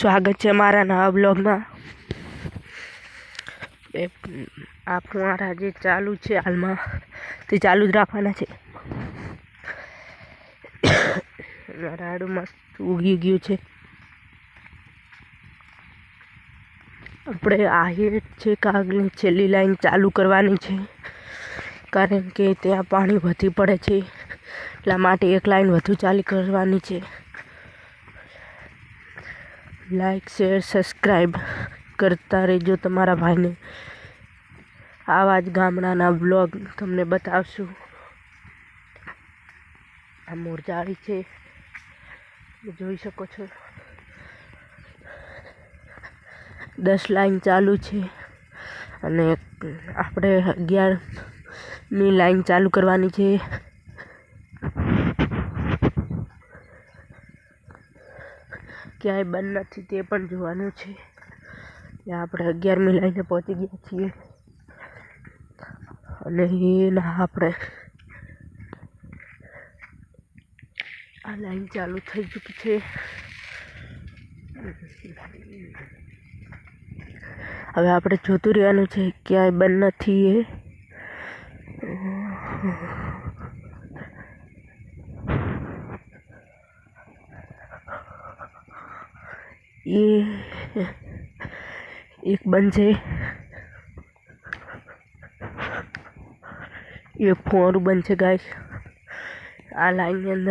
સ્વાગત છે મારા નવા બ્લોગમાં. આ ફુવારા જે ચાલુ છે હાલમાં, તે ચાલુ જ રાખવાના છે. રાડું મસ્ત ઉગી ગયું છે. આપણે આહીએ છે કાગની છેલ્લી લાઈન ચાલુ કરવાની છે. કારણ કે ત્યાં પાણી વધી પડે છે. એટલા માટે એક લાઈન વધુ ચાલુ કરવાની છે. લાઈક શેર સબસ્ક્રાઈબ કરતા રહેજો તમારા ભાઈને. આવા જ ગામડાના બ્લોગ તમને બતાવશું. આ મોરજાળી છે. જોઈ શકો છો. દસ લાઈન ચાલુ છે. અને આપણે અગિયારની લાઈન ચાલુ કરવાની છે. ક્યાંય બંધ નથી, તે પણ જોવાનું છે. આપણે અગિયારમી લાઈને પહોંચી ગયા છીએ. અને એના આપણે આ લાઈન ચાલુ થઈ ચૂકી છે. હવે આપણે જોતું રહેવાનું છે ક્યાંય બંધ નથી એ. એ એક બંધ છે. એક બનશે ગાય આ લાઈનની અંદર